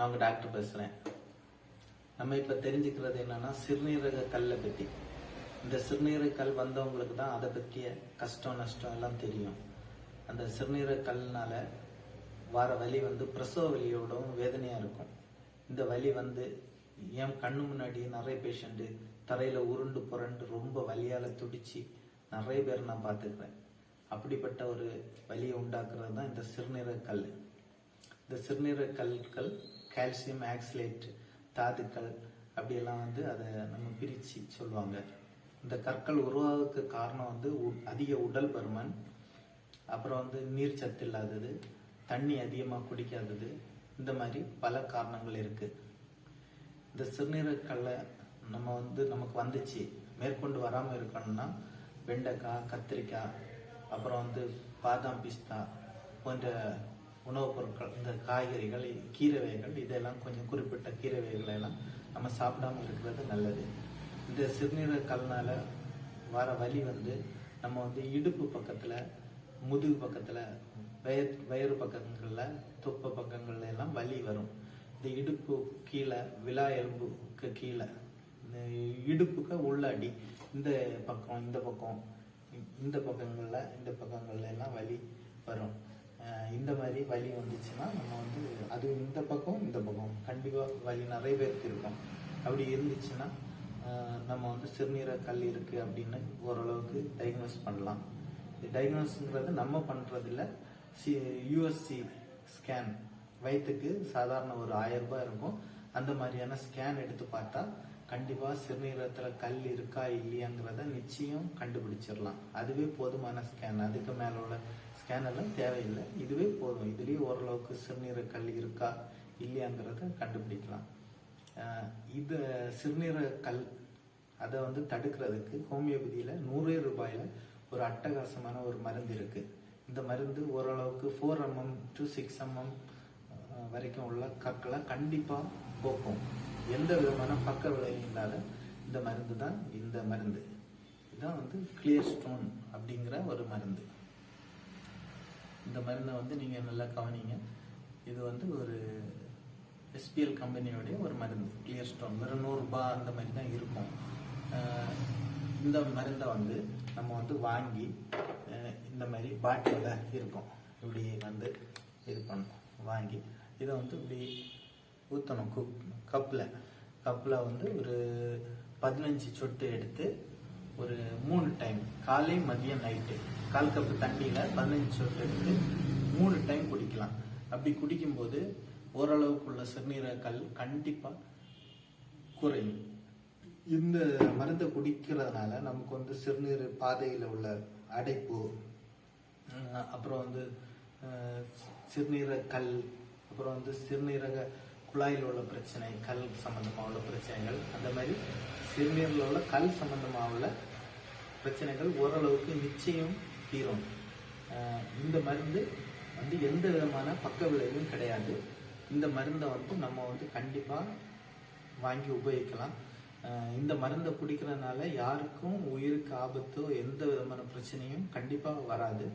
நான் உங்கள் டாக்டர் பேசுகிறேன் நம்ம இப்போ தெரிஞ்சுக்கிறது என்னன்னா சிறுநீரக கல்லை பற்றி இந்த சிறுநீரக கல் வந்தவங்களுக்கு தான் அதை பற்றிய கஷ்டம் நஷ்டம் எல்லாம் தெரியும். அந்த சிறுநீரக கல்னால வர வலி வந்து பிரசவ வலியோடவும் வேதனையாக இருக்கும். இந்த வலி வந்து என் கண்ணு முன்னாடி நிறைய பேஷண்ட்டு தரையில் உருண்டு புரண்டு ரொம்ப வலியால் துடிச்சு நிறைய பேர் நான் பார்த்துக்கிறேன் அப்படிப்பட்ட ஒரு வலியை உண்டாக்குறது தான் இந்த சிறுநீரக கல். இந்த சிறுநீரக கற்கள் கால்சியம் ஆக்சிலேட் தாதுக்கள் அப்படியெல்லாம் வந்து அதை நம்ம பிரித்து சொல்லுவாங்க. இந்த கற்கள் உருவாகிறதுக்கு காரணம் வந்து உ- அதிக உடல் பருமன் அப்புறம் வந்து நீர் சத்து இல்லாதது தண்ணி அதிகமாக குடிக்காதது இந்த மாதிரி பல காரணங்கள் இருக்குது இந்த சிறுநீரக கல்லை நம்ம வந்து நமக்கு வந்துச்சு. மேற்கொண்டு வராமல் இருக்கணும்னா வெண்டைக்காய் கத்திரிக்காய் அப்புறம் வந்து பாதாம் பிஸ்தா போன்ற உணவுப் பொருட்கள் காய்கறிகள் கீரை வகைகள் இதெல்லாம் கொஞ்சம் குறிப்பிட்ட கீரை வகைகளை எல்லாம் நம்ம சாப்பிடாம இருக்கிறது நல்லது. இந்த சிறுநீரக கல்னால வர வலி வந்து நம்ம வந்து இடுப்பு பக்கத்தில் முதுகு பக்கத்தில் வயர் வயிறு பக்கங்களில் தொப்பை பக்கங்கள்ல எல்லாம் வலி வரும். இந்த இடுப்பு கீழே விலா எலும்புக்கு கீழே இந்த இடுப்புக்கு உள்ளாடி இந்த பக்கம் இந்த பக்கம் இந்த பக்கங்களில் இந்த பக்கங்கள்ல எல்லாம் வலி வரும். இந்த மாதிரி வலி வந்துச்சுன்னா நம்ம வந்து அது இந்த பக்கம் இந்த பக்கம். கண்டிப்பாக வலி நிறைய பேருக்கு இருக்கும். அப்படி இருந்துச்சுன்னா நம்ம வந்து சிறுநீரக கல் இருக்கு அப்படின்னு ஓரளவுக்கு டயக்னோஸ் பண்ணலாம். டயக்னோஸ்ங்கிறது நம்ம பண்ணுறதில்ல சி யூஎஸ்சி ஸ்கேன் வயிற்றுக்கு சாதாரண ஒரு ஆயிரம் ரூபாய் இருக்கும். அந்த மாதிரியான ஸ்கேன் எடுத்து பார்த்தா கண்டிப்பாக சிறுநீரகத்தில் கல் இருக்கா இல்லையாங்கிறத நிச்சயம் கண்டுபிடிச்சிடலாம். அதுவே போதுமான ஸ்கேன் அதுக்கு மேலே உள்ள ஸ்கேன் தேவையில்லை. இதுவே போதும். இதுலேயும் ஓரளவுக்கு சிறுநீரக கல் இருக்கா இல்லையாங்கிறத கண்டுபிடிக்கலாம். இது சிறுநீரக கல் அதை வந்து தடுக்கிறதுக்கு ஹோமியோபதியில் நூறு ரூபாயில ஒரு அட்டகாசமான ஒரு மருந்து இருக்குது இந்த மருந்து ஓரளவுக்கு four mm to six mm வரைக்கும் உள்ள கற்களை கண்டிப்பாக போக்கும். எந்த விதமான பக்க விளையும் இல்லாத இந்த மருந்து தான் இந்த மருந்து. இதுதான் வந்து கிளியர் ஸ்டோன் அப்படிங்கிற ஒரு மருந்து. இந்த மருந்தை வந்து நீங்கள் நல்லா கவனிங்க. இது வந்து ஒரு எஸ்பிஎல் கம்பெனியோடைய ஒரு மருந்து கிளியர் ஸ்டோன் வெறும் நூறுரூபா அந்த மாதிரி தான் இருக்கும். இந்த மருந்தை வந்து நம்ம வந்து வாங்கி இந்த மாதிரி பாட்டிலில் இருக்கும். இப்படி வந்து இது பண்ணணும். வாங்கி இதை வந்து இப்படி ஊற்றணும் குப் கப்பில். கப்பில் வந்து ஒரு பதினஞ்சு சொட்டு எடுத்து ஒரு மூணு டைம் காலை மதியம் நைட்டு கால் கப்பு தண்ணியில் பதினஞ்சு சொட்டு எடுத்து மூணு டைம் குடிக்கலாம். அப்படி குடிக்கும்போது ஓரளவுக்குள்ள சிறுநீரக கல் கண்டிப்பாக குறையும். இந்த மருந்தை குடிக்கிறதுனால நமக்கு வந்து சிறுநீர் பாதையில் உள்ள அடைப்பு அப்புறம் வந்து சிறுநீரக கல் அப்புறம் வந்து சிறுநீரக குழாயில் உள்ள பிரச்சனை கல் சம்மந்தமாக உள்ள பிரச்சனைகள் அந்த மாதிரி சிறுநீரில் உள்ள கல் சம்மந்தமாக உள்ள பிரச்சனைகள் ஓரளவுக்கு நிச்சயம் தீரும். இந்த மருந்து வந்து எந்த விதமான பக்க விளைவும் கிடையாது. இந்த மருந்தை வந்து நம்ம வந்து கண்டிப்பாக வாங்கி உபயோகிக்கலாம். இந்த மருந்தை குடிக்கிறதுனால யாருக்கும் உயிருக்கு ஆபத்தோ எந்த விதமான பிரச்சனையும் கண்டிப்பாக வராது.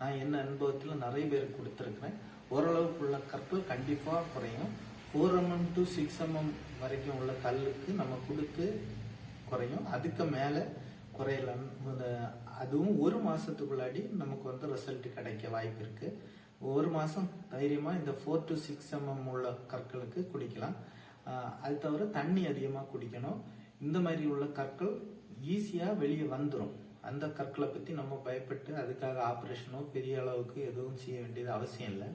நான் என்ன அனுபவத்தில் நிறைய பேருக்கு கொடுத்துருக்குறேன். ஓரளவுக்குள்ள கற்கள் கண்டிப்பாக குறையும். Four mm to six mm வரைக்கும் உள்ள கல்லுக்கு நம்ம கொடுத்து குறையும். அதுக்கு மேலே குறையலாம். இந்த- அதுவும் ஒரு மாதத்துக்குள்ளாடி நமக்கு வந்து ரிசல்ட் கிடைக்க வாய்ப்பு இருக்குது ஒரு மாதம் தைரியமாக இந்த ஃபோர் டு சிக்ஸ் எம்எம் உள்ள கற்களுக்கு குடிக்கலாம். அது தவிர தண்ணி அதிகமாக குடிக்கணும். இந்த மாதிரி உள்ள கற்கள் ஈஸியாக வெளியே வந்துடும் அந்த கற்களை பற்றி நம்ம பயப்பட்டு அதுக்காக ஆப்ரேஷனோ பெரிய அளவுக்கு எதுவும் செய்ய வேண்டியது அவசியம் இல்லை.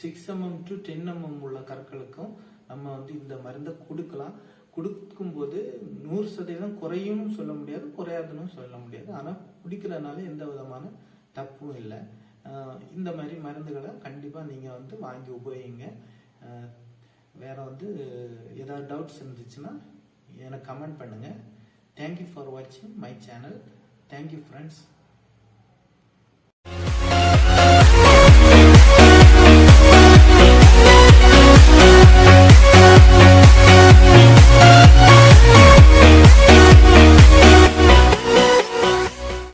Six mm to ten mm உள்ள கற்களுக்கும் நம்ம வந்து இந்த மருந்தை கொடுக்கலாம். கொடுக்கும்போது நூறு சதவீதம் குறையும் சொல்ல முடியாது குறையாதுன்னு சொல்ல முடியாது. ஆனால் குடிக்கிறதுனால எந்த விதமான தப்பும் இல்லை. இந்த மாதிரி மருந்துகளை கண்டிப்பாக நீங்கள் வந்து வாங்கி உபயோகிங்க. வேறு வேற வந்து ஏதாவது டவுட்ஸ் இருந்துச்சுன்னா எனக்கு கமெண்ட் பண்ணுங்கள் தேங்க்யூ ஃபார் வாட்சிங் my channel thank you friends